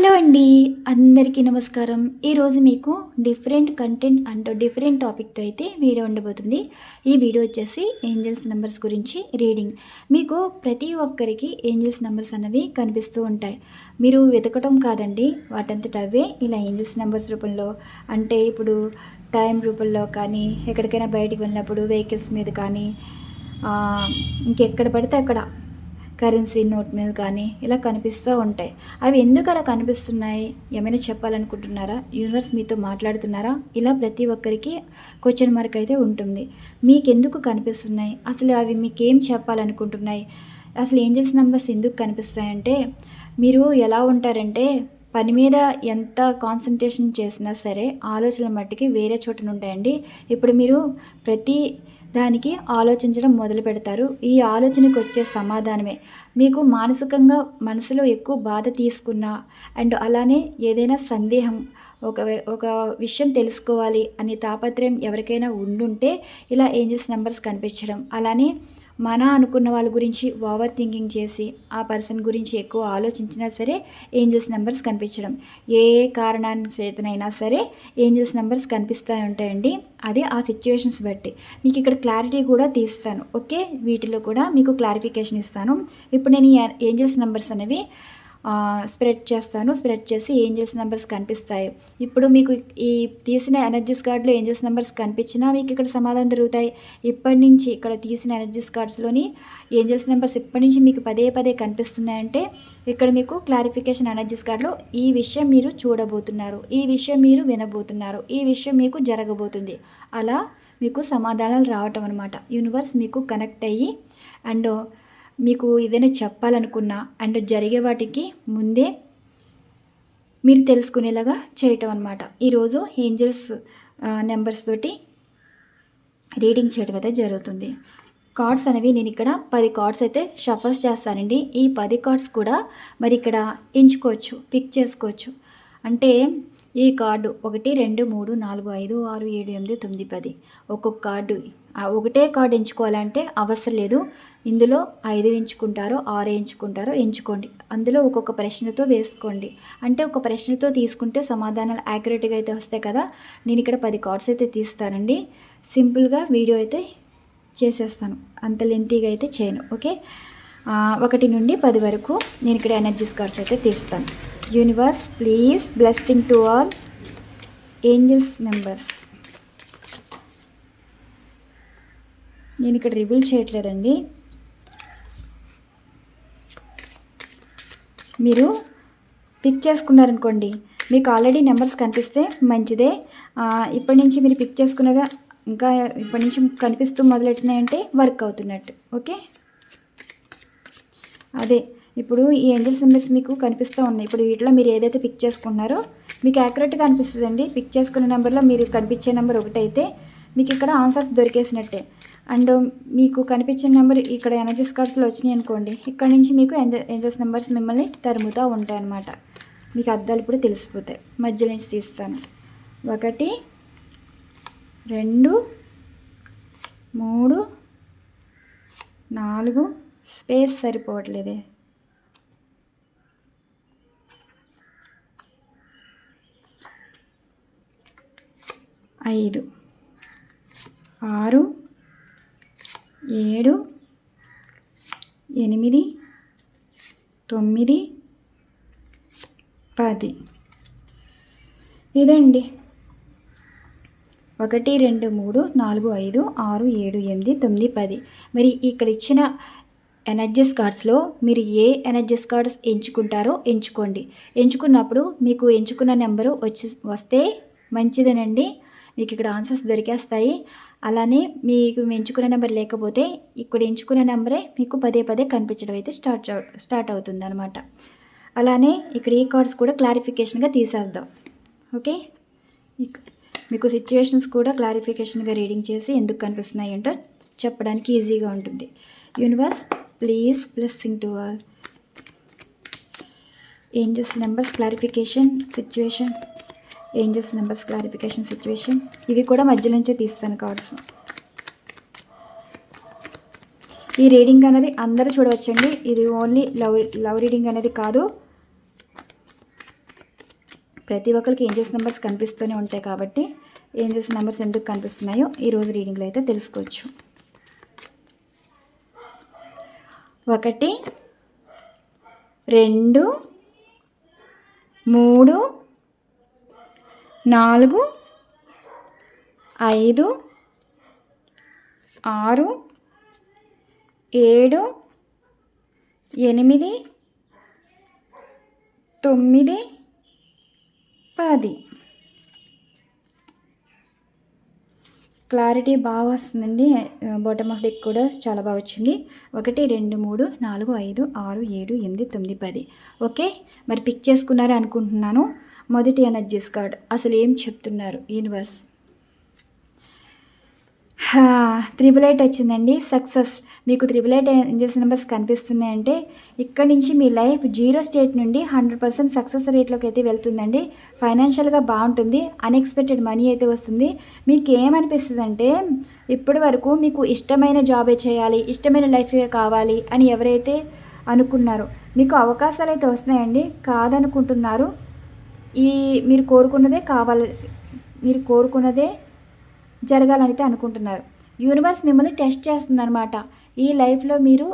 Hello అండి అందరికీ నమస్కారం. ఈరోజు మీకు డిఫరెంట్ కంటెంట్ అంటూ డిఫరెంట్ టాపిక్తో అయితే వీడియో ఉండబోతుంది. ఈ వీడియో వచ్చేసి ఏంజల్స్ నెంబర్స్ గురించి రీడింగ్. మీకు ప్రతి ఒక్కరికి ఏంజల్స్ నెంబర్స్ అనేవి కనిపిస్తూ ఉంటాయి. మీరు వెతకటం కాదండి వాటంతట అవే ఇలా ఏంజల్స్ నెంబర్స్ రూపంలో అంటే ఇప్పుడు టైం రూపంలో కానీ ఎక్కడికైనా బయటికి వెళ్ళినప్పుడు వెహికల్స్ మీద కానీ ఇంకెక్కడ పడితే అక్కడ కరెన్సీ నోట్ మీద కానీ ఇలా కనిపిస్తూ ఉంటాయి. అవి ఎందుకు అలా కనిపిస్తున్నాయి? ఏమైనా చెప్పాలనుకుంటున్నారా? యూనివర్స్ మీతో మాట్లాడుతున్నారా? ఇలా ప్రతి ఒక్కరికి క్వశ్చన్ మార్క్ అయితే ఉంటుంది. మీకు ఎందుకు కనిపిస్తున్నాయి? అసలు అవి మీకేం చెప్పాలనుకుంటున్నాయి? అసలు ఏంజల్స్ నెంబర్స్ ఎందుకు కనిపిస్తాయంటే మీరు ఎలా ఉంటారంటే పని మీద ఎంత కాన్సన్ట్రేషన్ చేసినా సరే ఆలోచనల మట్టికి వేరే చోటన ఉంటాయండి ఇప్పుడు మీరు ప్రతి దానికి ఆలోచించడం మొదలు పెడతారు. ఈ ఆలోచనకు వచ్చే సమాధానమే. మీకు మానసికంగా మనసులో ఎక్కువ బాధ తీసుకున్నా అండ్ అలానే ఏదైనా సందేహం ఒక ఒక విషయం తెలుసుకోవాలి అనే తాపత్రయం ఎవరికైనా ఉండుంటే ఇలా ఏంజల్స్ నెంబర్స్ కనిపించడం అలానే మన అనుకున్న వాళ్ళ గురించి ఓవర్ థింకింగ్ చేసి ఆ పర్సన్ గురించి ఎక్కువ ఆలోచించినా సరే ఏంజల్స్ నెంబర్స్ కనిపించడం. ఏ కారణాన్ని చేతనైనా సరే ఏంజల్స్ నెంబర్స్ కనిపిస్తూ ఉంటాయండి. అది ఆ సిచ్యువేషన్స్ బట్టి. మీకు ఇక్కడ క్లారిటీ కూడా తీస్తాను. ఓకే? వీటిలో కూడా మీకు క్లారిఫికేషన్ ఇస్తాను. ఇప్పుడు నేను ఈ ఏంజల్స్ నెంబర్స్ అనేవి స్ప్రెడ్ చేస్తాను. స్ప్రెడ్ చేసి ఏంజల్స్ నెంబర్స్ కనిపిస్తాయి. ఇప్పుడు మీకు ఈ తీసిన ఎనర్జీస్ కార్డులో ఏంజల్స్ నెంబర్స్ కనిపించినా మీకు ఇక్కడ సమాధానం దొరుకుతాయి. ఇప్పటి నుంచి ఇక్కడ తీసిన ఎనర్జీస్ కార్డ్స్లోని ఏంజల్స్ నెంబర్స్ ఇప్పటి నుంచి మీకు పదే పదే కనిపిస్తున్నాయంటే ఇక్కడ మీకు క్లారిఫికేషన్ ఎనర్జీస్ కార్డులో ఈ విషయం మీరు చూడబోతున్నారు. ఈ విషయం మీరు వినబోతున్నారు. ఈ విషయం మీకు జరగబోతుంది. అలా మీకు సమాధానాలు రావటం అనమాట యూనివర్స్ మీకు కనెక్ట్ అయ్యి అండ్ మీకు ఏదైనా చెప్పాలనుకున్నా అండ్ జరిగే వాటికి ముందే మీరు తెలుసుకునేలాగా చేయటం అనమాట ఈరోజు ఏంజల్స్ నెంబర్స్ తోటి రీడింగ్ చేయడం అయితే జరుగుతుంది. కార్డ్స్ అనేవి నేను ఇక్కడ పది కార్డ్స్ అయితే షఫర్స్ చేస్తానండి. ఈ పది కార్డ్స్ కూడా మరి ఇక్కడ ఎంచుకోవచ్చు పిక్ చేసుకోవచ్చు. అంటే ఈ కార్డు ఒకటి రెండు మూడు నాలుగు ఐదు ఆరు ఏడు ఎనిమిది తొమ్మిది పది. ఒక్కొక్క కార్డు ఒకటే కార్డు ఎంచుకోవాలంటే అవసరం లేదు. ఇందులో ఐదు ఎంచుకుంటారో ఆరు ఎంచుకుంటారో ఎంచుకోండి. అందులో ఒక్కొక్క ప్రశ్నతో వేసుకోండి. అంటే ఒక ప్రశ్నతో తీసుకుంటే సమాధానాలు యాక్యురేట్గా అయితే వస్తాయి కదా. నేను ఇక్కడ పది కార్డ్స్ అయితే తీస్తానండి. సింపుల్గా వీడియో అయితే చేసేస్తాను. అంత లెంతీగా అయితే చేయను. ఓకే? ఒకటి నుండి పది వరకు నేను ఇక్కడ ఎనర్జీస్ కార్డ్స్ అయితే తీస్తాను. Universe please blessing to all angels numbers నేను ఇక్కడ రివీల్ చేయట్లేదండి. మీరు పిక్ చేసుకున్నారనుకోండి మీకు ఆల్రెడీ నెంబర్స్ కనిపిస్తే మంచిదే. ఇప్పటి నుంచి మీరు పిక్ చేసుకున్నగా ఇంకా ఇప్పటి నుంచి కనిపిస్తూ మొదలెట్టినాయంటే వర్క్ అవుతున్నట్టు. ఓకే అదే ఇప్పుడు ఈ ఏంజల్ సింబల్స్ మీకు కనిపిస్తూ ఉన్నాయి. ఇప్పుడు వీటిలో మీరు ఏదైతే పిక్ చేసుకున్నారో మీకు యాక్యురేట్గా అనిపిస్తుందండి. పిక్ చేసుకున్న నెంబర్లో మీరు కనిపించే నెంబర్ ఒకటైతే మీకు ఇక్కడ ఆన్సర్స్ దొరికేసినట్టే. అండ్ మీకు కనిపించిన నెంబర్ ఇక్కడ ఎనర్జీస్ కార్డ్స్లో వచ్చినాయి అనుకోండి ఇక్కడ నుంచి మీకు ఏంజల్స్ నెంబర్స్ మిమ్మల్ని తరుముతూ ఉంటాయి అన్నమాట మీకు అద్దాలు ఇప్పుడు తెలిసిపోతాయి. మధ్యలో నుంచి తీస్తాను. ఒకటి రెండు మూడు నాలుగు స్పేస్ సరిపోవట్లేదే. ఐదు ఆరు ఏడు ఎనిమిది తొమ్మిది పది. ఇదండి. ఒకటి రెండు మూడు నాలుగు ఐదు ఆరు ఏడు ఎనిమిది తొమ్మిది పది. మరి ఇక్కడ ఇచ్చిన ఎనర్జీస్ కార్డ్స్లో మీరు ఏ ఎనర్జీస్ కార్డ్స్ ఎంచుకుంటారో ఎంచుకోండి. ఎంచుకున్నప్పుడు మీకు ఎంచుకున్న నెంబరు వచ్చి వస్తే మంచిదేనండి. మీకు ఇక్కడ ఆన్సర్స్ దొరికేస్తాయి. అలానే మీకు ఎంచుకున్న నెంబర్ లేకపోతే ఇక్కడ ఎంచుకున్న నెంబరే మీకు పదే పదే కనిపించడం అయితే స్టార్ట్ స్టార్ట్ అవుతుంది అనమాట అలానే ఇక్కడ ఈ కార్డ్స్ కూడా క్లారిఫికేషన్గా తీసేద్దాం. ఓకే? మీకు సిచ్యువేషన్స్ కూడా క్లారిఫికేషన్గా రీడింగ్ చేసి ఎందుకు కనిపిస్తున్నాయి ఏంటో చెప్పడానికి ఈజీగా ఉంటుంది. Universe please blessing to all angels numbers clarification situation angels numbers clarification situation ఇవి కూడా మధ్య నుంచే తీస్తాను కార్డ్స్ ఈ రీడింగ్ అనేది అందరూ చూడవచ్చండి. ఇది ఓన్లీ లవ్ లవ్ రీడింగ్ అనేది కాదు. ప్రతి ఒక్కరికి ఏంజల్స్ నెంబర్స్ కనిపిస్తూనే ఉంటాయి కాబట్టి ఏంజల్స్ నెంబర్స్ ఎందుకు కనిపిస్తున్నాయో ఈరోజు రీడింగ్లో అయితే తెలుసుకోవచ్చు. ఒకటి రెండు మూడు నాలుగు ఐదు ఆరు ఏడు ఎనిమిది తొమ్మిది పది. క్లారిటీ బాగా వస్తుందండి. బాటమ్ ఆఫ్ డెక్ కూడా చాలా బాగా వచ్చింది. ఒకటి రెండు మూడు నాలుగు ఐదు ఆరు ఏడు ఎనిమిది తొమ్మిది పది. ఓకే? మరి పిక్ చేసుకున్నారని అనుకుంటున్నాను. మొదటి ఎనర్జీస్ కార్డ్. అసలు ఏం చెప్తున్నారు? యూనివర్స్ త్రిబుల్ ఎయిట్ వచ్చిందండి. సక్సెస్. మీకు త్రిబుల్ ఎయిట్ ఏంజల్స్ నెంబర్స్ కనిపిస్తున్నాయంటే ఇక్కడ నుంచి మీ లైఫ్ జీరో స్టేట్ నుండి హండ్రెడ్ పర్సెంట్ సక్సెస్ రేట్లోకి అయితే వెళ్తుందండి. ఫైనాన్షియల్గా బాగుంటుంది. అన్ఎక్స్పెక్టెడ్ మనీ అయితే వస్తుంది. మీకు ఏమనిపిస్తుంది అంటే ఇప్పటి వరకు మీకు ఇష్టమైన జాబే చేయాలి ఇష్టమైన లైఫే కావాలి అని ఎవరైతే అనుకున్నారో మీకు అవకాశాలు అయితే వస్తున్నాయండి. కాదనుకుంటున్నారు. ఈ మీరు కోరుకున్నదే కావాలి మీరు కోరుకున్నదే జరగాలని అయితే అనుకుంటున్నారు. యూనివర్స్ మిమ్మల్ని టెస్ట్ చేస్తుందనమాట ఈ లైఫ్లో మీరు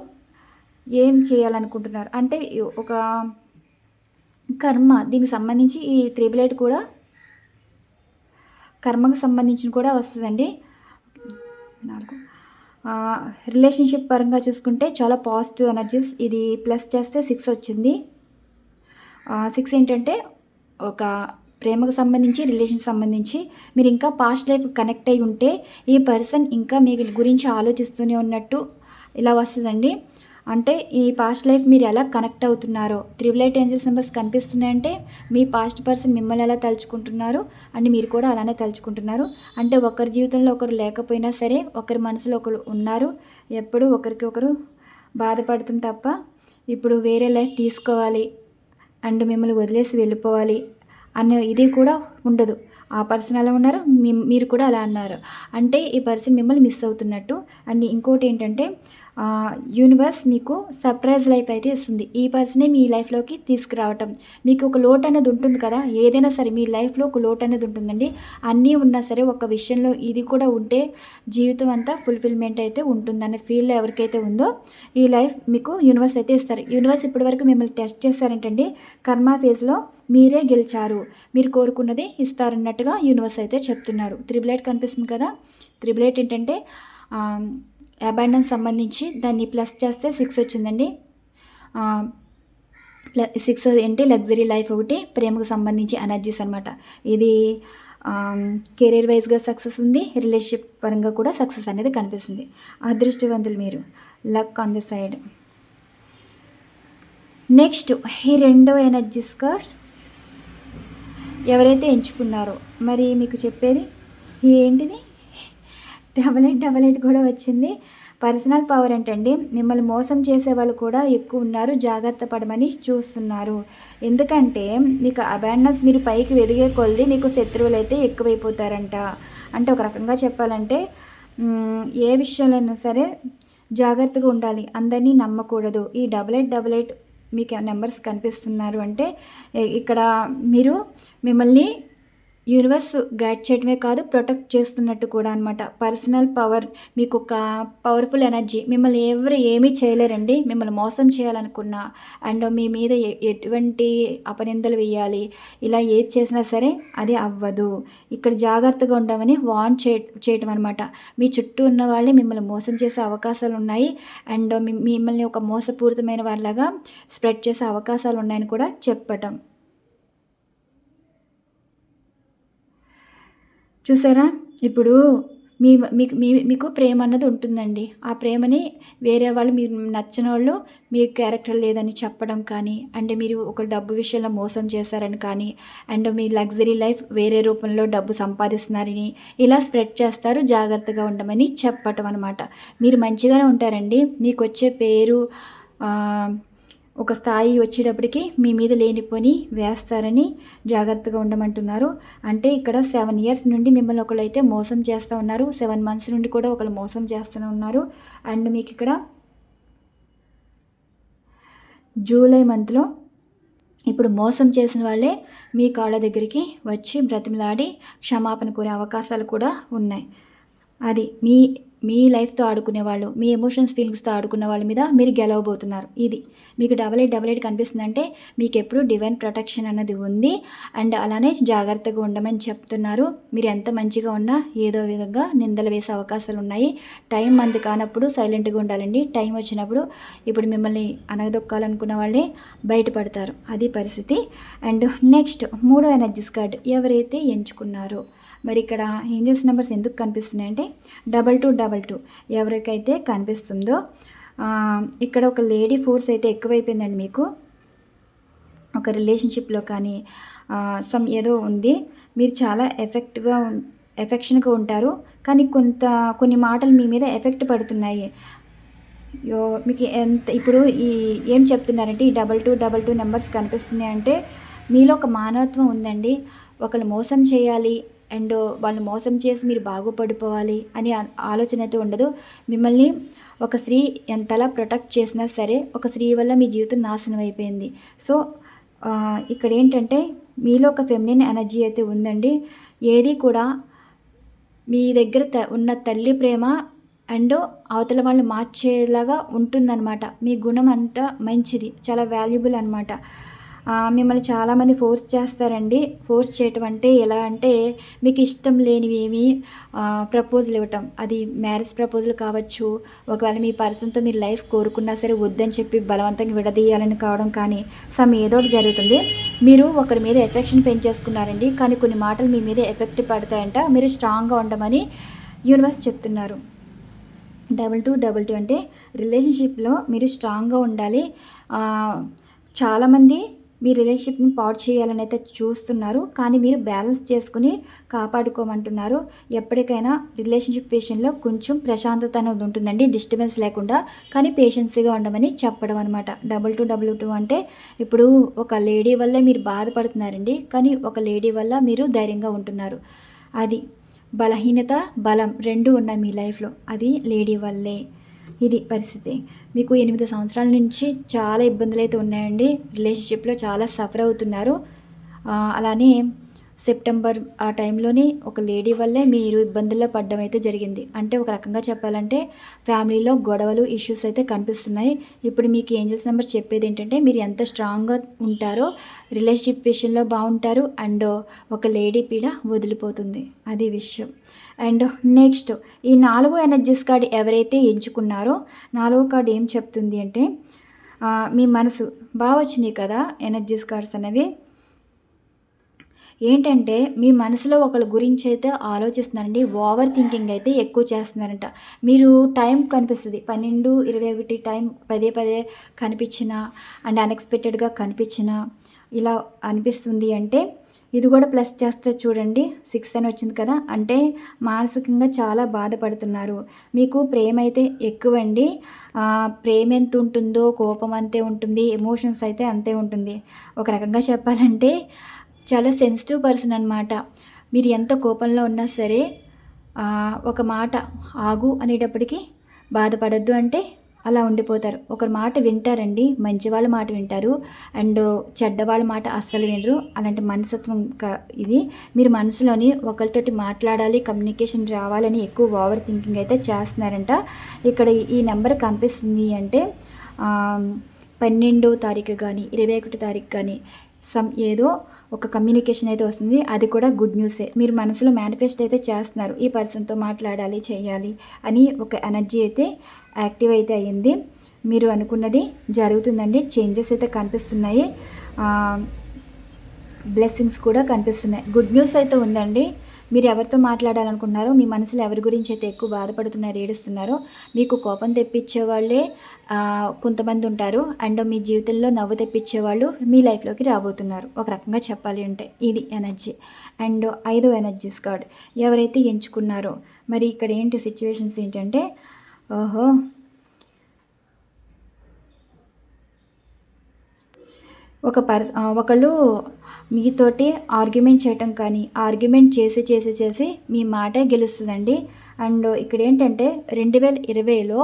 ఏం చేయాలనుకుంటున్నారు? అంటే ఒక కర్మ దీనికి సంబంధించి ఈ త్రిబులైట్ కూడా కర్మకు సంబంధించిన కూడా వస్తుందండి. నాలుగు. రిలేషన్షిప్ పరంగా చూసుకుంటే చాలా పాజిటివ్ ఎనర్జీస్ ఇది ప్లస్ చేస్తే సిక్స్ వచ్చింది. సిక్స్ ఏంటంటే ఒక ప్రేమకు సంబంధించి రిలేషన్ సంబంధించి మీరు ఇంకా పాస్ట్ లైఫ్ కనెక్ట్ అయి ఉంటే ఈ పర్సన్ ఇంకా మీ గురించి ఆలోచిస్తూనే ఉన్నట్టు ఇలా వస్తుందండి. అంటే ఈ పాస్ట్ లైఫ్ మీరు ఎలా కనెక్ట్ అవుతున్నారో త్రిబుల్ ఎయిట్ ఏంజల్స్ నెంబర్స్ కనిపిస్తున్నాయంటే మీ పాస్ట్ పర్సన్ మిమ్మల్ని ఎలా తలుచుకుంటున్నారు అండ్ మీరు కూడా అలానే తలుచుకుంటున్నారు. అంటే ఒకరి జీవితంలో ఒకరు లేకపోయినా సరే ఒకరి మనసులో ఒకరు ఉన్నారు. ఎప్పుడు ఒకరికి ఒకరు బాధపడుతుంది తప్ప ఇప్పుడు వేరే లైఫ్ తీసుకోవాలి అండ్ మిమ్మల్ని వదిలేసి వెళ్ళిపోవాలి అనే ఇది కూడా ఉండదు. ఆ పర్సన్ అలా ఉన్నారు? మీరు కూడా అలా అన్నారు. అంటే ఈ పర్సన్ మిమ్మల్ని మిస్ అవుతున్నట్టు. అండ్ ఇంకోటి ఏంటంటే యూనివర్స్ మీకు సర్ప్రైజ్ లైఫ్ అయితే ఇస్తుంది. ఈ పర్సనే మీ లైఫ్లోకి తీసుకురావటం. మీకు ఒక లోటు అనేది ఉంటుంది కదా? ఏదైనా సరే మీ లైఫ్లో ఒక లోటు అనేది ఉంటుందండి. అన్నీ ఉన్నా సరే ఒక విషయంలో ఇది కూడా ఉంటే జీవితం అంతా ఫుల్ఫిల్మెంట్ అయితే ఉంటుందన్న ఫీల్ ఎవరికైతే ఉందో ఈ లైఫ్ మీకు యూనివర్స్ అయితే ఇస్తారు. యూనివర్స్ ఇప్పటివరకు మిమ్మల్ని టెస్ట్ చేస్తారంటండి కర్మ ఫేజ్లో మీరే గెలిచారు. మీరు కోరుకున్నది ఇస్తారన్నట్టుగా యూనివర్స్ అయితే చెప్తున్నారు. త్రిబులైట్ కనిపిస్తుంది కదా? త్రిబులైట్ ఏంటంటే అబాండన్ సంబంధించి దాన్ని ప్లస్ చేస్తే సిక్స్ వచ్చిందండి. సిక్స్ ఏంటి లగ్జరీ లైఫ్ ఒకటి ప్రేమకు సంబంధించి ఎనర్జీస్ అనమాట ఇది కెరీర్ వైజ్గా సక్సెస్ ఉంది రిలేషన్షిప్ పరంగా కూడా సక్సెస్ అనేది కనిపిస్తుంది. అదృష్టవంతులు మీరు. Luck on the side next ఈ రెండో ఎనర్జీస్ కార్డ్ ఎవరైతే ఎంచుకున్నారో మరి మీకు చెప్పేది? ఏంటిది? డబల్ ఎయిట్ డబల్ ఎయిట్ కూడా వచ్చింది. పర్సనల్ పవర్ ఏంటండి? మిమ్మల్ని మోసం చేసే వాళ్ళు కూడా ఎక్కువ ఉన్నారు. జాగ్రత్త పడమని చూస్తున్నారు. ఎందుకంటే మీకు అవేర్నెస్ మీరు పైకి వెదిగే కొలిది మీకు శత్రువులు అయితే ఎక్కువైపోతారంట. అంటే ఒక రకంగా చెప్పాలంటే ఏ విషయంలో సరే జాగ్రత్తగా ఉండాలి. అందరినీ నమ్మకూడదు. ఈ డబల్ ఎయిట్ డబల్ ఎయిట్ మీకు నెంబర్స్ కనిపిస్తున్నారు అంటే ఇక్కడ మీరు మిమ్మల్ని యూనివర్స్ గైడ్ చేయడమే కాదు ప్రొటెక్ట్ చేస్తున్నట్టు కూడా అనమాట పర్సనల్ పవర్ మీకు ఒక పవర్ఫుల్ ఎనర్జీ. మిమ్మల్ని ఎవరు ఏమీ చేయలేరండి. మిమ్మల్ని మోసం చేయాలనుకున్నా అండ్ మీ మీద ఎటువంటి అపనిందలు వేయాలి. ఇలా ఏది చేసినా సరే అది అవ్వదు. ఇక్కడ జాగ్రత్తగా ఉండమని వాన్ చే చేయటం అనమాట మీ చుట్టూ ఉన్న వాళ్ళే మిమ్మల్ని మోసం చేసే అవకాశాలు ఉన్నాయి. అండ్ మిమ్మల్ని ఒక మోసపూరితమైన వాళ్ళగా స్ప్రెడ్ చేసే అవకాశాలు ఉన్నాయని కూడా చెప్పటం. చూసారా? ఇప్పుడు మీ మీకు మీ మీకు ప్రేమ అన్నది ఉంటుందండి. ఆ ప్రేమని వేరే వాళ్ళు మీరు నచ్చిన వాళ్ళు మీ క్యారెక్టర్ లేదని చెప్పడం కానీ అండ్ మీరు ఒక డబ్బు విషయంలో మోసం చేశారని కానీ అండ్ మీ లగ్జరీ లైఫ్ వేరే రూపంలో డబ్బు సంపాదిస్తున్నారని ఇలా స్ప్రెడ్ చేస్తారు జాగ్రత్తగా ఉండమని చెప్పటం అనమాట మీరు మంచిగానే ఉంటారండి. మీకు వచ్చే పేరు ఒక స్థాయి వచ్చేటప్పటికి మీ మీద లేనిపోని వేస్తారని జాగ్రత్తగా ఉండమంటున్నారు. అంటే ఇక్కడ సెవెన్ ఇయర్స్ నుండి మిమ్మల్ని ఒకళ్ళు అయితే మోసం చేస్తూ ఉన్నారు. సెవెన్ మంత్స్ నుండి కూడా ఒకళ్ళు మోసం చేస్తూనే ఉన్నారు. అండ్ మీకు ఇక్కడ జూలై మంత్లో ఇప్పుడు మోసం చేసిన వాళ్ళే మీ కాళ్ళ దగ్గరికి వచ్చి బ్రతిమలాడి క్షమాపణ కోరే అవకాశాలు కూడా ఉన్నాయి. అది మీ మీ లైఫ్తో ఆడుకునే వాళ్ళు మీ ఎమోషన్స్ ఫీలింగ్స్తో ఆడుకునే వాళ్ళ మీద మీరు గెలవబోతున్నారు. ఇది మీకు డబల్ ఎయిట్ డబల్ ఎయిట్ కనిపిస్తుందంటే మీకు ఎప్పుడు డివైన్ ప్రొటెక్షన్ అన్నది ఉంది. అండ్ అలానే జాగ్రత్తగా ఉండమని చెప్తున్నారు. మీరు ఎంత మంచిగా ఉన్నా ఏదో విధంగా నిందలు వేసే అవకాశాలు ఉన్నాయి. టైం మంది కానప్పుడు సైలెంట్గా ఉండాలండి. టైం వచ్చినప్పుడు ఇప్పుడు మిమ్మల్ని అనగదొక్కాలనుకున్న వాళ్ళే బయటపడతారు. అది పరిస్థితి. అండ్ నెక్స్ట్ మూడో ఎనర్జీస్ కార్డ్ ఎవరైతే ఎంచుకున్నారో మరి ఇక్కడ ఏంజల్స్ నెంబర్స్ ఎందుకు కనిపిస్తున్నాయి అంటే డబల్ టూ డబల్ టూ ఎవరికైతే కనిపిస్తుందో. ఇక్కడ ఒక లేడీ ఫోర్స్ అయితే ఎక్కువైపోయిందండి మీకు. ఒక రిలేషన్షిప్లో కానీ సమ్ ఏదో ఉంది. మీరు చాలా ఎఫెక్ట్గా ఎఫెక్షన్గా ఉంటారు. కానీ కొంత కొన్ని మాటలు మీ మీద ఎఫెక్ట్ పడుతున్నాయి. యో మీకు ఎంత ఇప్పుడు ఈ ఏం చెప్తున్నారంటే ఈ double two double two numbers కనిపిస్తున్నాయి అంటే మీలో ఒక మానవత్వం ఉందండి. ఒకళ్ళు మోసం చేయాలి అండ్ వాళ్ళు మోసం చేసి మీరు బాగుపడిపోవాలి అని ఆలోచన అయితే ఉండదు. మిమ్మల్ని ఒక స్త్రీ ఎంతలా ప్రొటెక్ట్ చేసినా సరే ఒక స్త్రీ వల్ల మీ జీవితం నాశనం అయిపోయింది. సో ఇక్కడ ఏంటంటే మీలో ఒక ఫెమినిన్ ఎనర్జీ అయితే ఉందండి. ఏది కూడా మీ దగ్గర త- ఉన్న తల్లి ప్రేమ అండ్ అవతల వాళ్ళు మార్చేలాగా ఉంటుందన్నమాట. మీ గుణం అంతా మంచిది చాలా వాల్యుబుల్ అనమాట మిమ్మల్ని చాలామంది ఫోర్స్ చేస్తారండి. ఫోర్స్ చేయటం అంటే ఎలా అంటే మీకు ఇష్టం లేనివి ఏమి ప్రపోజల్ ఇవ్వటం. అది మ్యారేజ్ ప్రపోజల్ కావచ్చు. ఒకవేళ మీ పర్సన్తో మీరు లైఫ్ కోరుకున్నా సరే వద్దని చెప్పి బలవంతంగా విడదీయాలని కావడం కానీ సమ్ ఏదో ఒకటి జరుగుతుంది. మీరు ఒకరి మీద ఎఫెక్షన్ పెంచేసుకున్నారండి. కానీ కొన్ని మాటలు మీ మీద ఎఫెక్ట్ పడతాయంట. మీరు స్ట్రాంగ్గా ఉండమని యూనివర్స్ చెప్తున్నారు. డబల్ టూ డబల్ టూ అంటే రిలేషన్షిప్లో మీరు స్ట్రాంగ్గా ఉండాలి. చాలామంది మీ రిలేషన్షిప్ని పాడు చేయాలని అయితే చూస్తున్నారు. కానీ మీరు బ్యాలెన్స్ చేసుకుని కాపాడుకోమంటున్నారు. ఎప్పటికైనా రిలేషన్షిప్ విషయంలో కొంచెం ప్రశాంతత అనేది ఉంటుందండి. డిస్టర్బెన్స్ లేకుండా. కానీ పేషెన్సీగా ఉండమని చెప్పడం అనమాట డబల్ టూ డబుల్ టూ అంటే ఇప్పుడు ఒక లేడీ వల్లే మీరు బాధపడుతున్నారండి. కానీ ఒక లేడీ వల్ల మీరు ధైర్యంగా ఉంటున్నారు. అది బలహీనత బలం రెండు ఉన్నాయి మీ లైఫ్లో. అది లేడీ వల్లే. ఇది పరిస్థితి. మీకు ఎనిమిది సంవత్సరాల నుంచి చాలా ఇబ్బందులు అయితే ఉన్నాయండి. రిలేషన్షిప్లో చాలా సఫర్ అవుతున్నారు. అలానే సెప్టెంబర్ ఆ టైంలోనే ఒక లేడీ వల్లే మీరు ఇబ్బందుల్లో పడడం అయితే జరిగింది. అంటే ఒక రకంగా చెప్పాలంటే ఫ్యామిలీలో గొడవలు ఇష్యూస్ అయితే కనిపిస్తున్నాయి. ఇప్పుడు మీకు ఏంజల్స్ నెంబర్ చెప్పేది ఏంటంటే మీరు ఎంత స్ట్రాంగ్గా ఉంటారో రిలేషన్షిప్ విషయంలో బాగుంటారు అండ్ ఒక లేడీ పీడ వదిలిపోతుంది. అది విషయం. అండ్ నెక్స్ట్ ఈ నాలుగో ఎనర్జీస్ కార్డ్ ఎవరైతే ఎంచుకున్నారో నాలుగో కార్డ్ ఏం చెప్తుంది అంటే మీ మనసు బాగా వచ్చినాయి కదా ఎనర్జీస్ కార్డ్స్ అనేవి. ఏంటంటే మీ మనసులో ఒకళ్ళ గురించి అయితే ఆలోచిస్తున్నారండి ఓవర్ థింకింగ్ అయితే ఎక్కువ చేస్తున్నారంట. మీరు టైం కనిపిస్తుంది పన్నెండు ఇరవై ఒకటి టైం పదే పదే కనిపించిన అండ్ అన్ఎక్స్పెక్టెడ్గా కనిపించిన ఇలా అనిపిస్తుంది అంటే ఇది కూడా ప్లస్ చేస్తే చూడండి సిక్స్ అని వచ్చింది కదా అంటే మానసికంగా చాలా బాధపడుతున్నారు. మీకు ప్రేమ అయితే ఎక్కువండి. ప్రేమ ఎంత ఉంటుందో కోపం అంతే ఉంటుంది ఎమోషన్స్ అయితే అంతే ఉంటుంది. ఒక రకంగా చెప్పాలంటే చాలా సెన్సిటివ్ పర్సన్ అనమాట మీరు ఎంత కోపంలో ఉన్నా సరే ఒక మాట ఆగు అనేటప్పటికీ బాధపడద్దు అంటే అలా ఉండిపోతారు. ఒకరి మాట వింటారండి మంచి వాళ్ళ మాట వింటారు అండ్ చెడ్డ వాళ్ళ మాట అస్సలు వినరు. అలాంటి మనసత్వం క- ఇది మీరు మనసులోని ఒకరితోటి మాట్లాడాలి కమ్యూనికేషన్ రావాలని ఎక్కువ ఓవర్ థింకింగ్ అయితే చేస్తున్నారంట. ఇక్కడ ఈ- నెంబర్ కనిపిస్తుంది అంటే పన్నెండో తారీఖు కానీ ఇరవై ఒకటి తారీఖు కానీ సమ్ ఏదో ఒక కమ్యూనికేషన్ అయితే వస్తుంది. అది కూడా గుడ్ న్యూసే మీరు మనసులో మేనిఫెస్ట్ అయితే చేస్తున్నారు. ఈ పర్సన్తో మాట్లాడాలి చేయాలి అని ఒక ఎనర్జీ అయితే యాక్టివ్ అయితే అయ్యింది. మీరు అనుకున్నది జరుగుతుందండి. చేంజెస్ అయితే కనిపిస్తున్నాయి. బ్లెస్సింగ్స్ కూడా కనిపిస్తున్నాయి. గుడ్ న్యూస్ అయితే ఉందండి. మీరు ఎవరితో మాట్లాడాలనుకుంటున్నారో మీ మనసులో ఎవరి గురించి అయితే ఎక్కువ బాధపడుతున్నారో ఏడుస్తున్నారో మీకు కోపం తెప్పించే వాళ్ళే కొంతమంది ఉంటారు. అండ్ మీ జీవితంలో నవ్వు తెప్పించే వాళ్ళు మీ లైఫ్లోకి రాబోతున్నారు. ఒక రకంగా చెప్పాలి అంటే ఇది ఎనర్జీ. అండ్ ఐదో ఎనర్జీస్ కార్డ్ ఎవరైతే ఎంచుకున్నారో మరి ఇక్కడ ఏంటి సిచ్యువేషన్స్ ఏంటంటే ఓహో! ఒక పర్స ఒకళ్ళు మీతోటి ఆర్గ్యుమెంట్ చేయటం కానీ ఆర్గ్యుమెంట్ చేసి చేసి చేసి మీ మాటే గెలుస్తుందండి. అండ్ ఇక్కడ ఏంటంటే రెండు వేల ఇరవైలో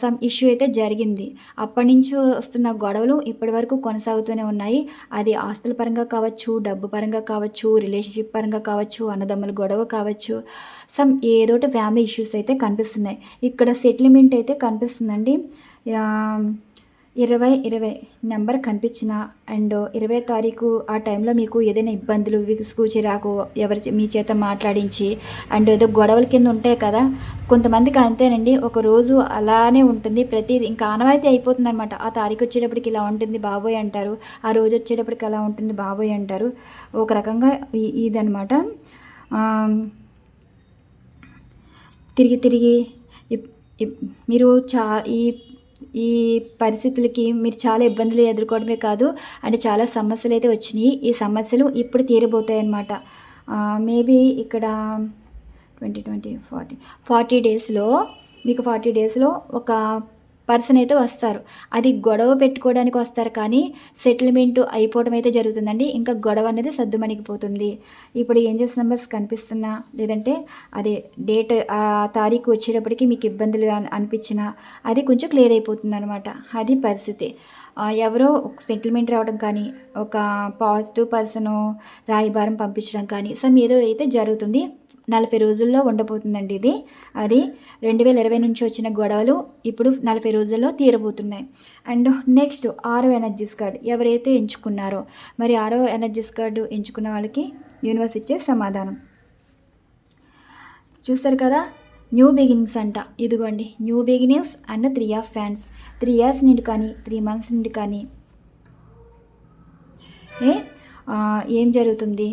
సమ్ ఇష్యూ అయితే జరిగింది. అప్పటి నుంచి వస్తున్న గొడవలు ఇప్పటి వరకు కొనసాగుతూనే ఉన్నాయి. అది ఆస్తుల పరంగా కావచ్చు డబ్బు పరంగా కావచ్చు రిలేషన్షిప్ పరంగా కావచ్చు అన్నదమ్ముల గొడవ కావచ్చు సమ్ ఏదోటి ఫ్యామిలీ ఇష్యూస్ అయితే కనిపిస్తున్నాయి. ఇక్కడ సెటిల్మెంట్ అయితే కనిపిస్తుందండి. ఇరవై ఇరవై నెంబర్ కనిపించిన అండ్ ఇరవై తారీఖు ఆ టైంలో మీకు ఏదైనా ఇబ్బందులు విసుగు చిరాకు ఎవరి మీ చేత మాట్లాడించి అండ్ ఏదో గొడవల కింద ఉంటాయి కదా కొంతమందికి అంతేనండి. ఒక రోజు అలానే ఉంటుంది. ప్రతిదీ ఇంకా ఆనవాయితీ అయిపోతుంది అనమాట ఆ తారీఖు వచ్చేటప్పటికి ఇలా ఉంటుంది బాబోయ్ అంటారు. ఆ రోజు వచ్చేటప్పటికి అలా ఉంటుంది బాబోయ్ అంటారు. ఒక రకంగా ఇదనమాట తిరిగి తిరిగి ఇప్- ఇప్- మీరు చా ఈ ఈ పరిస్థితులకి మీరు చాలా ఇబ్బందులు ఎదుర్కోవడమే కాదు అంటే చాలా సమస్యలు అయితే వచ్చినాయి. ఈ సమస్యలు ఇప్పుడు తీరబోతాయి అన్నమాట మేబీ ఇక్కడ ట్వంటీ ట్వంటీ ఫార్టీ ఫార్టీ డేస్లో మీకు ఫార్టీ డేస్లో ఒక పర్సన్ అయితే వస్తారు. అది గొడవ పెట్టుకోవడానికి వస్తారు కానీ సెటిల్మెంట్ అయిపోవడం అయితే జరుగుతుందండి. ఇంకా గొడవ అనేది సర్దుమణిగిపోతుంది ఇప్పుడు ఏంజెస్ నెంబర్స్ కనిపిస్తున్నా? లేదంటే అదే డేట్ ఆ తారీఖు వచ్చేటప్పటికి మీకు ఇబ్బందులు అని అనిపించినా అది కొంచెం క్లియర్ అయిపోతుంది అనమాట అది పరిస్థితి. ఎవరో సెటిల్మెంట్ రావడం కానీ ఒక పాజిటివ్ పర్సన్ రాయిభారం పంపించడం కానీ సమ్ ఏదో అయితే జరుగుతుంది. నలభై రోజుల్లో ఉండబోతుందండి ఇది. అది రెండు వేల ఇరవై నుంచి వచ్చిన గొడవలు ఇప్పుడు నలభై రోజుల్లో తీరబోతున్నాయి. అండ్ నెక్స్ట్ ఆరో ఎనర్జీస్ కార్డ్ ఎవరైతే ఎంచుకున్నారో మరి ఆరో ఎనర్జీస్ కార్డు ఎంచుకున్న వాళ్ళకి యూనివర్స్ ఇచ్చే సమాధానం. చూస్తారు కదా న్యూ బిగినింగ్స్ అంట. ఇదిగోండి new beginnings and three of fans. Three years నుండి కానీ త్రీ మంత్స్ నుండి కానీ ఏం జరుగుతుంది?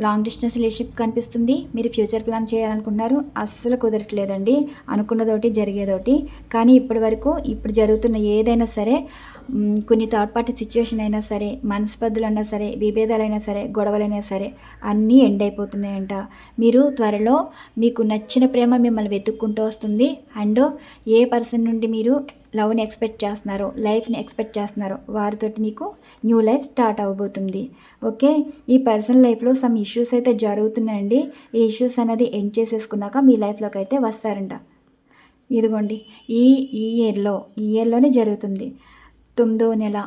లాంగ్ డిస్టెన్స్ రిలేషన్షిప్ కనిపిస్తుంది. మీరు ఫ్యూచర్ ప్లాన్ చేయాలనుకున్నారు అస్సలు కుదరట్లేదండి. అనుకున్నదోటి జరిగేదోటి. కానీ ఇప్పటి వరకు ఇప్పుడు జరుగుతున్న ఏదైనా సరే కొన్ని థర్డ్ పార్టీ సిచ్యువేషన్ అయినా సరే మనస్పర్ధలు అయినా సరే విభేదాలైనా సరే గొడవలైనా సరే అన్నీ ఎండ్ అయిపోతున్నాయంట. మీరు త్వరలో మీకు నచ్చిన ప్రేమ మిమ్మల్ని వెతుక్కుంటూ వస్తుంది. అండ్ ఏ పర్సన్ నుండి మీరు లవ్ని ఎక్స్పెక్ట్ చేస్తున్నారు లైఫ్ని ఎక్స్పెక్ట్ చేస్తున్నారు. వారితో మీకు న్యూ లైఫ్ స్టార్ట్ అవ్వబోతుంది ఓకే? ఈ పర్సనల్ లైఫ్లో సమ్ ఇష్యూస్ అయితే జరుగుతున్నాయండి. ఈ ఇష్యూస్ అనేది ఎండ్ చేసేసుకున్నాక మీ లైఫ్లోకి అయితే వస్తారంట. ఇదిగోండి ఈ ఈ ఇయర్లో ఈ ఇయర్లోనే జరుగుతుంది. తొమ్మిదో నెల.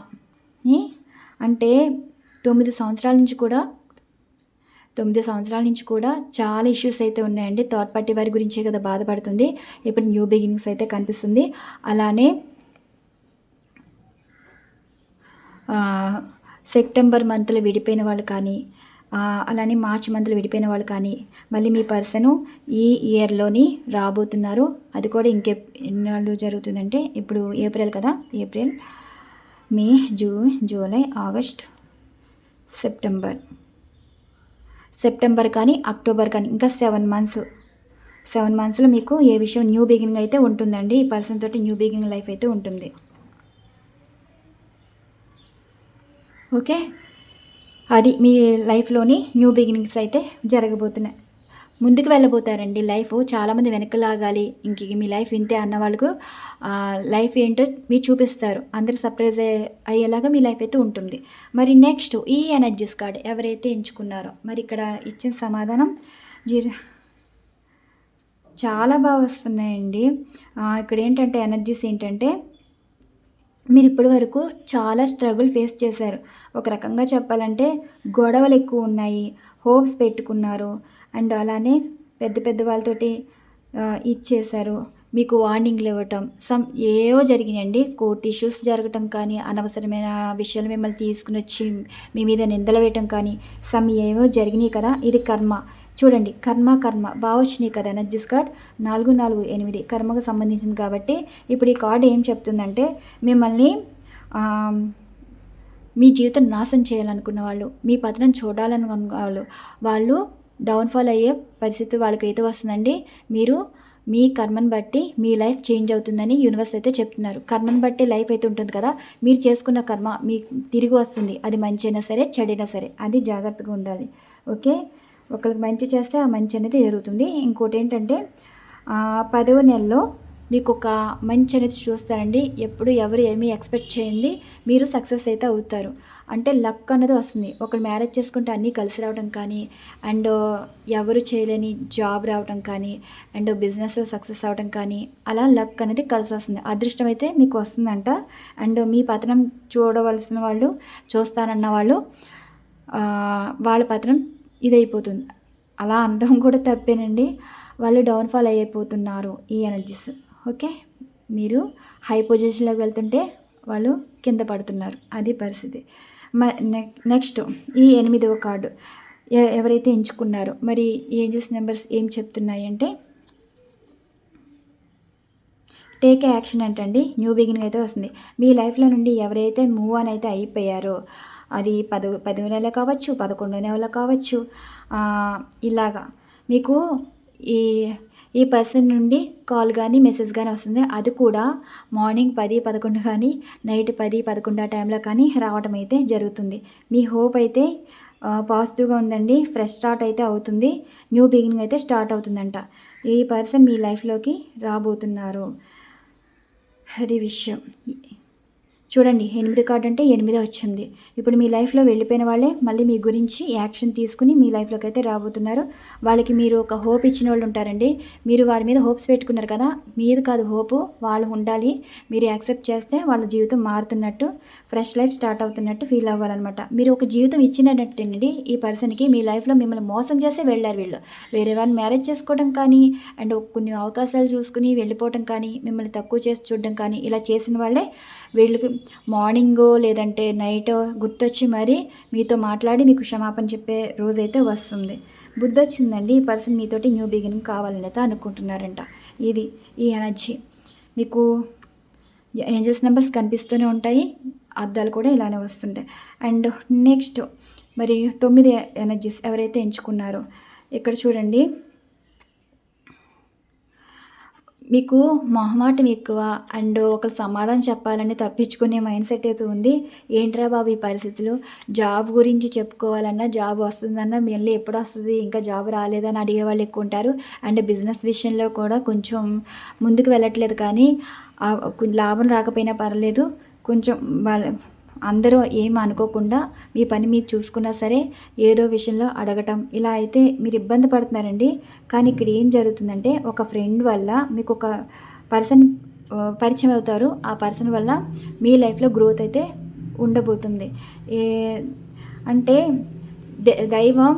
అంటే తొమ్మిది సంవత్సరాల నుంచి కూడా తొమ్మిది సంవత్సరాల నుంచి కూడా చాలా ఇష్యూస్ అయితే ఉన్నాయండి. థర్డ్ పార్టీ వారి గురించే కదా బాధపడుతుంది. ఇప్పుడు న్యూ బిగినింగ్స్ అయితే కనిపిస్తుంది. అలానే సెప్టెంబర్ మంత్లో విడిపోయిన వాళ్ళు కానీ అలానే మార్చ్ మంత్లో విడిపోయిన వాళ్ళు కానీ మళ్ళీ మీ పర్సన్ ఈ ఇయర్లోని రాబోతున్నారు. అది కూడా ఇంకే ఎన్నాళ్ళు జరుగుతుందంటే ఇప్పుడు ఏప్రిల్ కదా April May June July August September September కానీ అక్టోబర్ కానీ ఇంకా సెవెన్ మంత్స్. సెవెన్ మంత్స్లో మీకు ఏ విషయం న్యూ బిగినింగ్ అయితే ఉంటుందండి. ఈ పర్సన్ తోటి న్యూ బిగినింగ్ లైఫ్ అయితే ఉంటుంది. ఓకే? అది మీ లైఫ్లోని న్యూ బిగినింగ్స్ అయితే జరగబోతున్నాయి. ముందుకు వెళ్ళబోతారండి. లైఫ్ చాలామంది వెనక్కి లాగాలి ఇంక మీ లైఫ్ ఇంతే అన్న వాళ్ళకు లైఫ్ ఏంటో మీరు చూపిస్తారు. అందరు సర్ప్రైజ్ అయ్యేలాగా మీ లైఫ్ అయితే ఉంటుంది. మరి నెక్స్ట్ ఈ ఎనర్జీస్ కార్డ్ ఎవరైతే ఎంచుకున్నారో మరి ఇక్కడ ఇచ్చిన సమాధానం జీరో చాలా బాగా వస్తున్నాయండి. ఇక్కడ ఏంటంటే ఎనర్జీస్ ఏంటంటే మీరు ఇప్పటి వరకు చాలా స్ట్రగుల్ ఫేస్ చేశారు. ఒక రకంగా చెప్పాలంటే గొడవలు ఎక్కువ ఉన్నాయి. హోప్స్ పెట్టుకున్నారు. అండ్ అలానే పెద్ద పెద్ద వాళ్ళతోటి ఇచ్చేశారు. మీకు వార్నింగ్లు ఇవ్వటం సమ్ ఏవో జరిగినాయండి. కోర్టు ఇష్యూస్ జరగటం కానీ అనవసరమైన విషయాలు మిమ్మల్ని తీసుకుని వచ్చి మీ మీద నిందలు వేయటం కానీ సమ్ ఏవో జరిగినాయి కదా. ఇది కర్మ. చూడండి కర్మ కర్మ. బాగా వచ్చినాయి కదా ఎనర్జీస్ కార్డ్. నాలుగు నాలుగు ఎనిమిది కర్మకు సంబంధించింది కాబట్టి ఇప్పుడు ఈ కార్డు ఏం చెప్తుందంటే మిమ్మల్ని మీ జీవితం నాశనం చేయాలనుకున్న వాళ్ళు మీ పతనం చూడాలనుకున్న వాళ్ళు వాళ్ళు డౌన్ఫాల్ అయ్యే పరిస్థితి వాళ్ళకైతే వస్తుందండి. మీరు మీ కర్మను బట్టి మీ లైఫ్ చేంజ్ అవుతుందని యూనివర్స్ అయితే చెప్తున్నారు. కర్మను బట్టి లైఫ్ అయితే ఉంటుంది కదా. మీరు చేసుకున్న కర్మ మీకు తిరిగి వస్తుంది. అది మంచి అయినా సరే చెడైనా సరే. అది జాగ్రత్తగా ఉండాలి. ఓకే? ఒకరికి మంచి చేస్తే ఆ మంచి అనేది జరుగుతుంది. ఇంకోటి ఏంటంటే పదవ నెలలో మీకు ఒక మంచి అనేది చూస్తారండి. ఎప్పుడు ఎవరు ఏమీ ఎక్స్పెక్ట్ చేయండి. మీరు సక్సెస్ అయితే అవుతారు. అంటే లక్ అన్నది వస్తుంది. ఒకరు మ్యారేజ్ చేసుకుంటే అన్నీ కలిసి రావడం కానీ అండ్ ఎవరు చేయలేని జాబ్ రావడం కానీ అండ్ బిజినెస్లో సక్సెస్ అవడం కానీ అలా లక్ అనేది కలిసి వస్తుంది. అదృష్టం అయితే మీకు వస్తుందంట. అండ్ మీ పతనం చూడవలసిన వాళ్ళు చూస్తానన్న వాళ్ళు వాళ్ళ పతనం ఇదైపోతుంది. అలా అనడం కూడా తప్పేనండి. వాళ్ళు డౌన్ఫాల్ అయిపోతున్నారు ఈ ఎనర్జీస్. ఓకే? మీరు హై పొజిషన్లోకి వెళ్తుంటే వాళ్ళు కింద పడుతున్నారు. అది పరిస్థితి. నెక్స్ట్ ఈ ఎనిమిదవ కార్డు. ఎవరైతే ఎంచుకున్నారో మరి ఏంజల్స్ నెంబర్స్ ఏం చెప్తున్నాయి అంటే టేక్ యాక్షన్ అంటండి. న్యూ బిగినింగ్ అయితే వస్తుంది. మీ లైఫ్లో నుండి ఎవరైతే మూవ్ ఆన్ అయితే అయిపోయారో అది పది పదో నెలలు కావచ్చు పదకొండు నెలలు కావచ్చు ఇలాగా మీకు ఈ ఈ పర్సన్ నుండి కాల్ కానీ మెసేజ్ కానీ వస్తుంది. అది కూడా మార్నింగ్ పది పదకొండు కానీ నైట్ పది పదకొండు ఆ టైంలో కానీ రావడం అయితే జరుగుతుంది. మీ హోప్ అయితే పాజిటివ్గా ఉందండి. ఫ్రెష్ స్టార్ట్ అయితే అవుతుంది. న్యూ బిగినింగ్ అయితే స్టార్ట్ అవుతుందంట. ఈ పర్సన్ మీ లైఫ్లోకి రాబోతున్నారు. అది విషయం. చూడండి ఎనిమిది కార్డు అంటే ఎనిమిది వచ్చింది. ఇప్పుడు మీ లైఫ్లో వెళ్ళిపోయిన వాళ్ళే మళ్ళీ మీ గురించి యాక్షన్ తీసుకుని మీ లైఫ్లోకి అయితే రాబోతున్నారు. వాళ్ళకి మీరు ఒక హోప్ ఇచ్చిన వాళ్ళు ఉంటారండి. మీరు వారి మీద హోప్స్ పెట్టుకున్నారు కదా మీరు కాదు హోపు వాళ్ళు ఉండాలి. మీరు యాక్సెప్ట్ చేస్తే వాళ్ళ జీవితం మారుతున్నట్టు ఫ్రెష్ లైఫ్ స్టార్ట్ అవుతున్నట్టు ఫీల్ అవ్వాలన్నమాట. మీరు ఒక జీవితం ఇచ్చినట్టండి ఈ పర్సన్కి మీ లైఫ్లో మిమ్మల్ని మోసం చేసే వెళ్ళారు వీళ్ళు. వేరే వాళ్ళని మ్యారేజ్ చేసుకోవడం కానీ అండ్ కొన్ని అవకాశాలు చూసుకుని వెళ్ళిపోవడం కానీ మిమ్మల్ని తక్కువ చేసి చూడడం కానీ ఇలా చేసిన వాళ్ళే వీళ్ళకి మార్నింగ్ లేదంటే నైట్ గుర్తొచ్చి మరీ మీతో మాట్లాడి మీకు క్షమాపణ చెప్పే రోజైతే వస్తుంది. బుద్ధి వచ్చిందండి ఈ పర్సన్ మీతోటి న్యూ బిగినింగ్ కావాలని అయితే అనుకుంటున్నారంట. ఇది ఈ ఎనర్జీ. మీకు ఏంజల్స్ నెంబర్స్ కనిపిస్తూనే ఉంటాయి అద్దాలు కూడా ఇలానే వస్తుంటాయి. అండ్ నెక్స్ట్ మరి తొమ్మిది ఎనర్జీస్ ఎవరైతే ఎంచుకున్నారో ఇక్కడ చూడండి. మీకు మొహమాటం ఎక్కువ అండ్ ఒకరు సమాధానం చెప్పాలని తప్పించుకునే మైండ్ సెట్ అయితే ఉంది. ఏంట్రా బాబు ఈ పరిస్థితులు? జాబ్ గురించి చెప్పుకోవాలన్నా జాబ్ వస్తుందన్నా మళ్ళీ ఎప్పుడు వస్తుంది ఇంకా జాబ్ రాలేదని అడిగే వాళ్ళు ఎక్కువ ఉంటారు. అండ్ బిజినెస్ విషయంలో కూడా కొంచెం ముందుకు వెళ్ళట్లేదు కానీ లాభం రాకపోయినా పర్లేదు. కొంచెం వాళ్ళ అందరూ ఏం అనుకోకుండా మీ పని మీరు చూసుకున్నా సరే ఏదో విషయంలో అడగటం. ఇలా అయితే మీరు ఇబ్బంది పడుతున్నారండి. కానీ ఇక్కడ ఏం జరుగుతుందంటే ఒక ఫ్రెండ్ వల్ల మీకు ఒక పర్సన్ పరిచయం అవుతారు. ఆ పర్సన్ వల్ల మీ లైఫ్లో గ్రోత్ అయితే ఉండబోతుంది. ఏ అంటే దైవం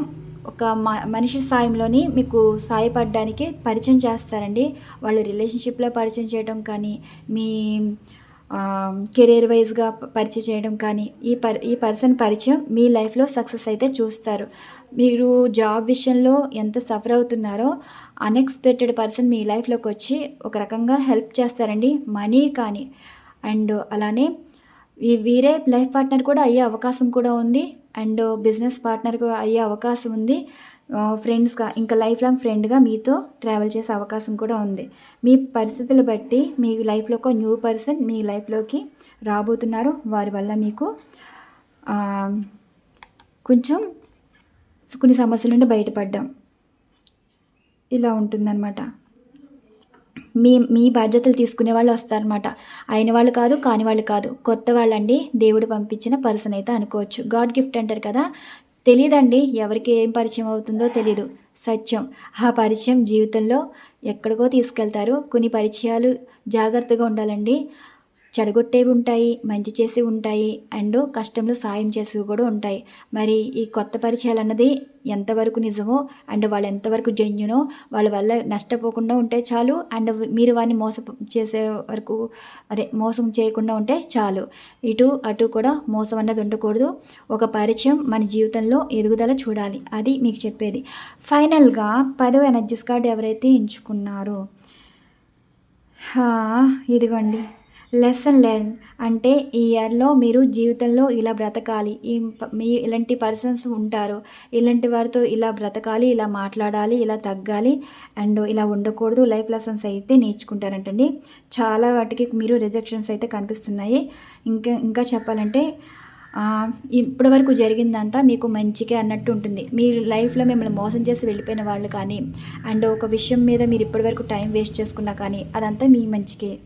ఒక మ మనిషి సాయంలోని మీకు సాయపడడానికి పరిచయం చేస్తారండి. వాళ్ళు రిలేషన్షిప్లో పరిచయం చేయడం కానీ మీ కెరీర్ వైజ్గా పరిచయం చేయడం కానీ ఈ పర్ ఈ పర్సన్ పరిచయం మీ లైఫ్లో సక్సెస్ అయితే చూస్తారు. మీరు జాబ్ విషయంలో ఎంత సఫర్ అవుతున్నారో అన్ఎక్స్పెక్టెడ్ పర్సన్ మీ లైఫ్లోకి వచ్చి ఒక రకంగా హెల్ప్ చేస్తారండి మనీ కానీ. అండ్ అలానే వీరే లైఫ్ పార్ట్నర్ కూడా అయ్యే అవకాశం కూడా ఉంది అండ్ బిజినెస్ పార్ట్నర్ కూడా అయ్యే అవకాశం ఉంది. ఫ్రెండ్స్గా ఇంకా లైఫ్ లాంగ్ ఫ్రెండ్గా మీతో ట్రావెల్ చేసే అవకాశం కూడా ఉంది. మీ పరిస్థితులు బట్టి మీ లైఫ్లో ఒక న్యూ పర్సన్ మీ లైఫ్లోకి రాబోతున్నారు. వారి వల్ల మీకు కొంచెం కొన్ని సమస్యల నుండి బయటపడ్డాం. ఇలా ఉంటుందన్నమాట. మీ మీ బాధ్యతలు తీసుకునే వాళ్ళు వస్తారనమాట అయిన వాళ్ళు కాదు కాని వాళ్ళు కాదు. కొత్త వాళ్ళండి దేవుడు పంపించిన పర్సన్ అయితే అనుకోవచ్చు. గాడ్ గిఫ్ట్ అంటారు కదా తెలియదండి ఎవరికి ఏం పరిచయం అవుతుందో తెలీదు. సత్యం. ఆ పరిచయం జీవితంలో ఎక్కడికో తీసుకెళ్తారు. కొన్ని పరిచయాలు జాగ్రత్తగా ఉండాలండి. చెడగొట్టేవి ఉంటాయి మంచి చేసి ఉంటాయి అండ్ కష్టంలో సాయం చేసేవి కూడా ఉంటాయి. మరి ఈ కొత్త పరిచయాలు అన్నది ఎంతవరకు నిజమో అండ్ వాళ్ళు ఎంతవరకు జెన్యునో వాళ్ళ వల్ల నష్టపోకుండా ఉంటే చాలు అండ్ మీరు వారిని మోస చేసే వరకు అదే మోసం చేయకుండా ఉంటే చాలు. ఇటు అటు కూడా మోసం అన్నది ఉండకూడదు. ఒక పరిచయం మన జీవితంలో ఎదుగుదల చూడాలి. అది మీకు చెప్పేది. ఫైనల్గా పదవ ఎనర్జీస్ కార్డ్ ఎవరైతే ఎంచుకున్నారో ఇదిగోండి. లెసన్ లెర్న్ అంటే ఈ ఇయర్లో మీరు జీవితంలో ఇలా బ్రతకాలి. ఈ ప- మీ ఇలాంటి పర్సన్స్ ఉంటారు. ఇలాంటి వారితో ఇలా బ్రతకాలి ఇలా మాట్లాడాలి ఇలా తగ్గాలి అండ్ ఇలా ఉండకూడదు. లైఫ్ లెసన్స్ అయితే నేర్చుకుంటారంటండి. చాలా వాటికి మీరు రిజెక్షన్స్ అయితే కనిపిస్తున్నాయి. ఇంకా ఇంకా చెప్పాలంటే ఇప్పటి వరకు జరిగిందంతా మీకు మంచిగా అన్నట్టు ఉంటుంది. మీరు లైఫ్లో మిమ్మల్ని మోసం చేసి వెళ్ళిపోయిన వాళ్ళు కానీ అండ్ ఒక విషయం మీద మీరు ఇప్పటి వరకు టైం వేస్ట్ చేసుకున్నా కానీ అదంతా మీ మంచికే.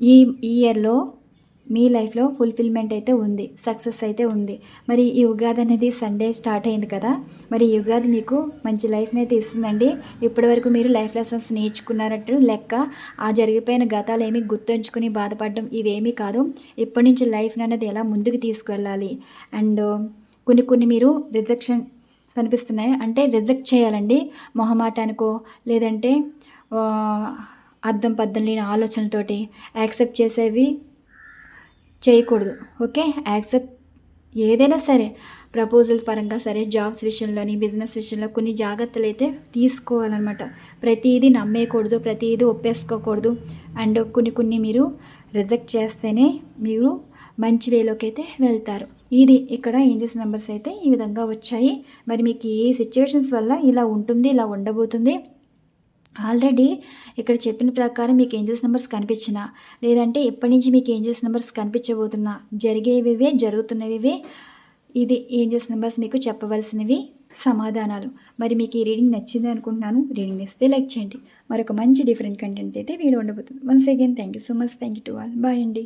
ఈ ఈ ఇయర్లో మీ లైఫ్లో ఫుల్ఫిల్మెంట్ అయితే ఉంది సక్సెస్ అయితే ఉంది. మరి ఈ ఉగాది అనేది సండే స్టార్ట్ అయింది కదా మరి ఈ ఉగాది మీకు మంచి లైఫ్ని అయితే ఇస్తుందండి. ఇప్పటివరకు మీరు లైఫ్ లెసన్స్ నేర్చుకున్నారట్టు లెక్క ఆ జరిగిపోయిన గతాలు ఏమి గుర్తుంచుకుని బాధపడడం ఇవేమీ కాదు. ఇప్పటి నుంచి లైఫ్ అనేది ఎలా ముందుకు తీసుకువెళ్ళాలి అండ్ కొన్ని కొన్ని మీరు రిజెక్షన్ కనిపిస్తున్నాయి. అంటే రిజెక్ట్ చేయాలండి. మొహమాటానికో లేదంటే అర్థం పద్దం లేని ఆలోచనలతోటి యాక్సెప్ట్ చేసేవి చేయకూడదు ఓకే? యాక్సెప్ట్ ఏదైనా సరే ప్రపోజల్ పరంగా సరే జాబ్స్ విషయంలోని బిజినెస్ విషయంలో కొన్ని జాగ్రత్తలు అయితే తీసుకోవాలన్నమాట. ప్రతిదీ నమ్మేయకూడదు ప్రతిదీ ఒప్పేసుకోకూడదు. అండ్ కొన్ని కొన్ని మీరు రిజెక్ట్ చేస్తేనే మీరు మంచి వేలోకి అయితే వెళ్తారు. ఇది ఇక్కడ ఏంజెస్ నెంబర్స్ అయితే ఈ విధంగా వచ్చాయి. మరి మీకు ఏ సిచ్యువేషన్స్ వల్ల ఇలా ఉంటుంది ఇలా ఉండబోతుంది. ఆల్రెడీ ఇక్కడ చెప్పిన ప్రకారం మీకు ఏంజల్స్ నెంబర్స్ కనిపించిన లేదంటే ఎప్పటి నుంచి మీకు ఏంజల్స్ నెంబర్స్ కనిపించబోతున్నా జరిగేవివే జరుగుతున్నవివే ఇది ఏంజల్స్ నెంబర్స్ మీకు చెప్పవలసినవి సమాధానాలు. మరి మీకు ఈ రీడింగ్ నచ్చింది అనుకుంటున్నాను రీడింగ్ ఇస్తే లైక్ చేయండి. మరొక మంచి డిఫరెంట్ కంటెంట్ అయితే వీడియో ఉండబోతుంది. Once again thank you so much. Thank you to all. Bye అండి.